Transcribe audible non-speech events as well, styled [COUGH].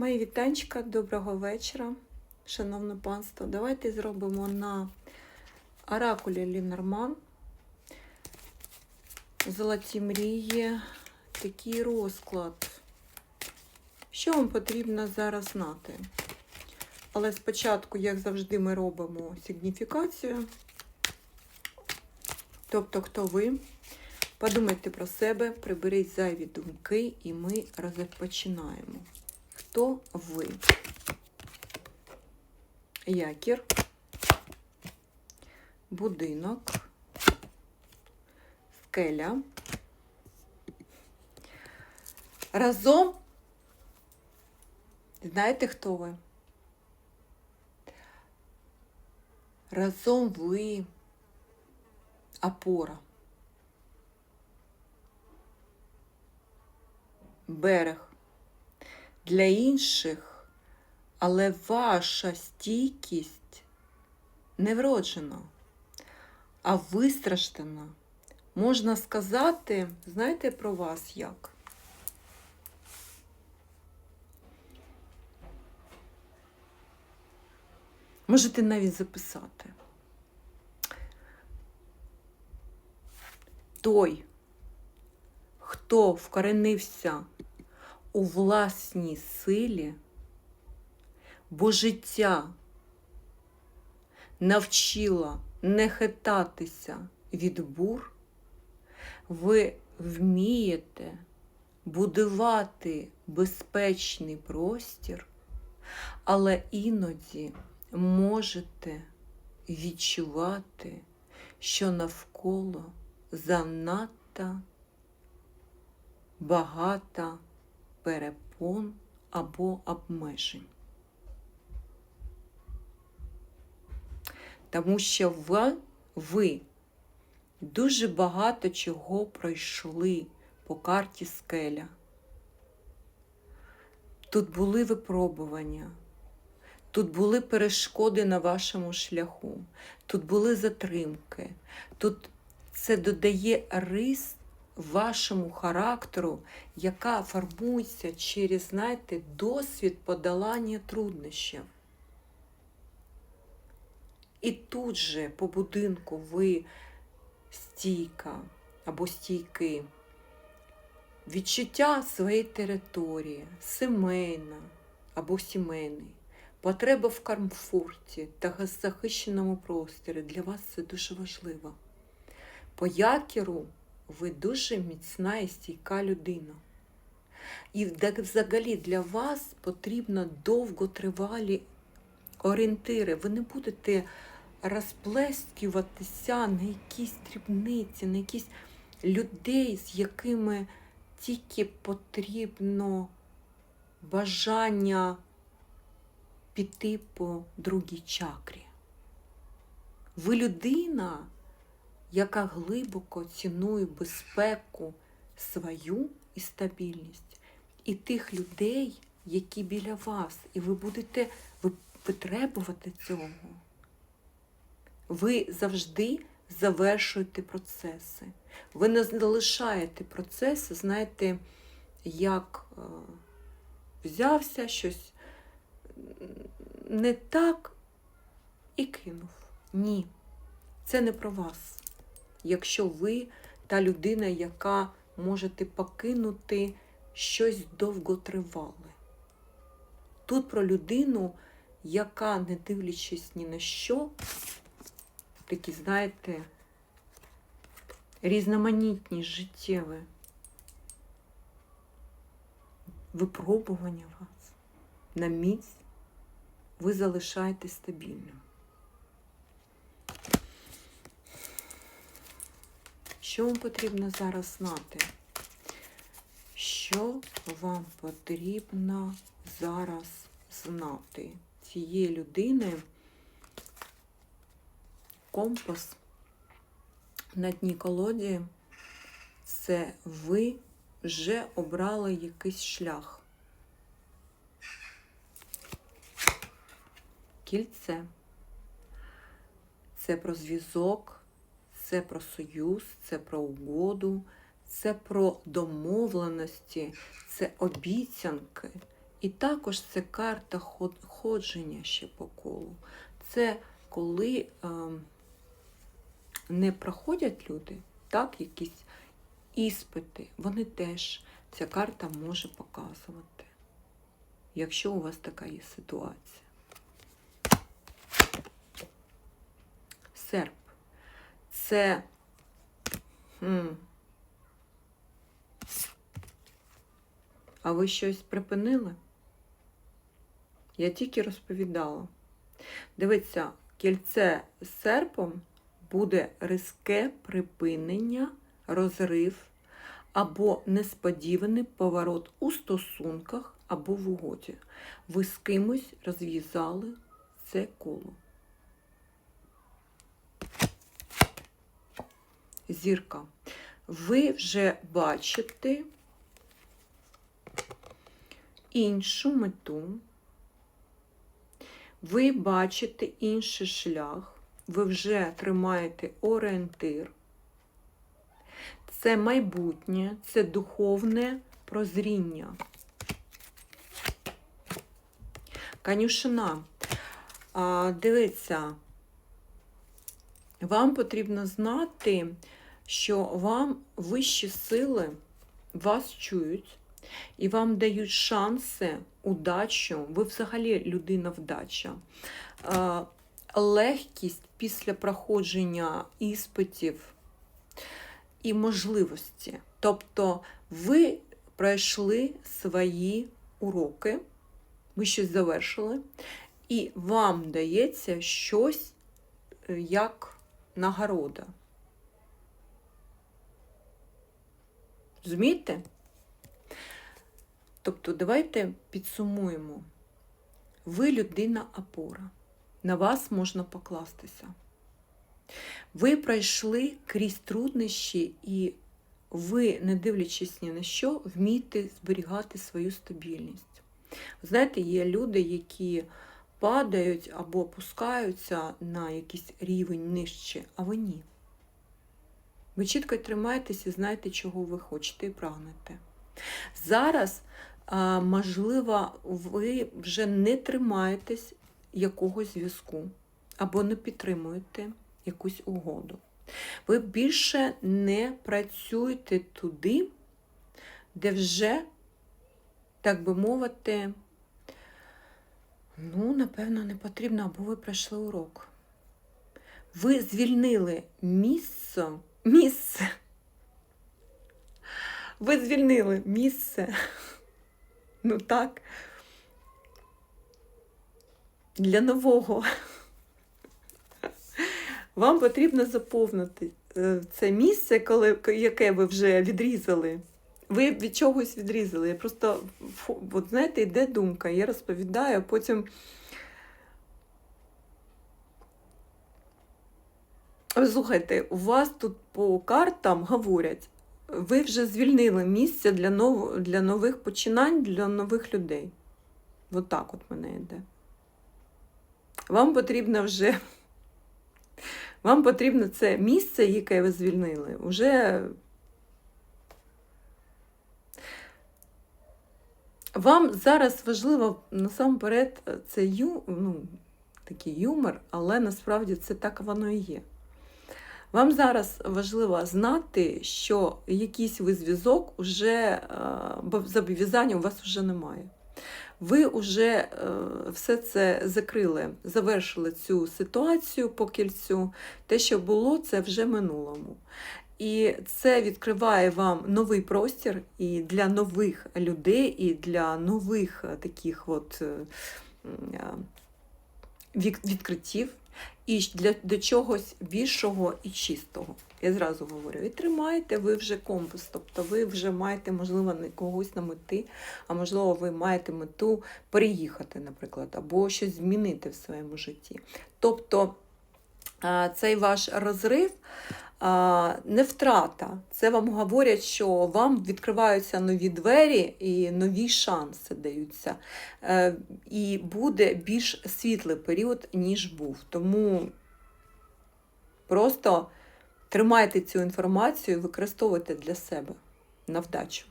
Мої вітанчика, доброго вечора, шановне панство. Давайте зробимо на оракулі Лінорман Золоті мрії такий розклад. Що вам потрібно зараз знати? Але спочатку, як завжди, ми робимо сигніфікацію. Тобто, хто ви? Подумайте про себе, приберіть зайві думки, і ми розпочинаємо. Хто ви? Якір, будинок, скеля. Разом. Знаєте, хто ви? Разом ви опора. Берег для інших, але ваша стійкість не вроджена, а вистраждана. Можна сказати, знаєте про вас як? Можете навіть записати. Той, хто вкоренився у власній силі, бо життя навчила не хитатися від бур, ви вмієте будувати безпечний простір, але іноді можете відчувати, що навколо занадто багато перепон або обмежень. Тому що ви, ви дуже багато чого пройшли по карті скеля. Тут були випробування, тут були перешкоди на вашому шляху, тут були затримки, тут це додає рис вашому характеру, яка формується через, знаєте, досвід подолання труднощів. І тут же по будинку ви стійка або стійки, відчуття своєї території, сімейна або сімейний, потреба в комфорті та захищеному просторі. Для вас це дуже важливо. По якіру ви дуже міцна і стійка людина. І взагалі для вас потрібно довготривалі орієнтири. Ви не будете розплескуватися на якісь дрібниці, на якісь людей, з якими тільки потрібно бажання піти по другій чакрі. Ви людина, яка глибоко цінує безпеку свою і стабільність, і тих людей, які біля вас, і ви будете витребувати цього. Ви завжди завершуєте процеси. Ви не залишаєте процеси, знаєте, як е, взявся щось не так і кинув. Ні, це не про вас. Якщо ви та людина, яка можете покинути щось довготривале. Тут про людину, яка, не дивлячись ні на що, такі, знаєте, різноманітні життєві випробування вас на міць, ви залишаєтесь стабільним. Що вам потрібно зараз знати? Що вам потрібно зараз знати цієї людини? Компас на дні колоді це ви вже обрали якийсь шлях. Кільце це про зв'язок, це про союз, це про угоду, це про домовленості, це обіцянки, І також це карта ходження ще по колу. Це коли е, не проходять люди, так, якісь іспити, вони теж ця карта може показувати, якщо у вас така є ситуація. Серп. Це. м, А ви щось припинили? Я тільки розповідала. Дивіться, кільце з серпом буде різке припинення, розрив або несподіваний поворот у стосунках або в угоді. Ви з кимось розв'язали це коло. Зірка. Ви вже бачите іншу мету, ви бачите інший шлях, ви вже тримаєте орієнтир. Це майбутнє, це духовне прозріння. Канюшина, дивіться, вам потрібно знати, що вам вищі сили вас чують і вам дають шанси, удачу. Ви взагалі людина вдача. Легкість після проходження іспитів і можливості. Тобто ви пройшли свої уроки, ви щось завершили, і вам дається щось е, як нагорода. Розумієте? Тобто, давайте підсумуємо. Ви людина опора. На вас можна покластися. Ви пройшли крізь труднощі, і ви, не дивлячись ні на що, вмієте зберігати свою стабільність. Знаєте, є люди, які падають або опускаються на якийсь рівень нижче, а ви ні. Ви чітко тримаєтесь і знаєте, чого ви хочете і прагнете. Зараз, можливо, ви вже не тримаєтесь якогось зв'язку або не підтримуєте якусь угоду. Ви більше не працюєте туди, де вже, так би мовити, ну, напевно, не потрібно, або ви пройшли урок. Ви звільнили місце, місце. Ви звільнили місце. Ну так. Для нового. Вам потрібно заповнити е, це місце, коли, яке ви вже відрізали. Ви від чогось відрізали. Я просто, от знаєте, йде думка, я розповідаю, а потім. Слухайте, у вас тут по картам говорять, ви вже звільнили місце для, нов... для нових починань, для нових людей. От так от мене йде. Вам потрібно вже. [LAUGHS] Вам потрібно це місце, яке ви звільнили, вже. Вам зараз важливо насамперед це ю, ну, такий юмор, але насправді це так воно і є. Вам зараз важливо знати, що якийсь ви зв'язок вже зобов'язання у вас вже немає. Ви вже все це закрили, завершили цю ситуацію по кільцю. Те, що було, це вже минулому. І це відкриває вам новий простір і для нових людей, і для нових таких от відкриттів і для до чогось більшого і чистого. Я зразу говорю, і тримаєте ви вже компас, тобто ви вже маєте, можливо, не когось на мети, а можливо, ви маєте мету переїхати, наприклад, або щось змінити в своєму житті. Тобто цей ваш розрив не втрата. Це вам говорять, що вам відкриваються нові двері і нові шанси даються. Е, і буде більш світлий період, ніж був. Тому просто тримайте цю інформацію і використовуйте для себе на вдачу.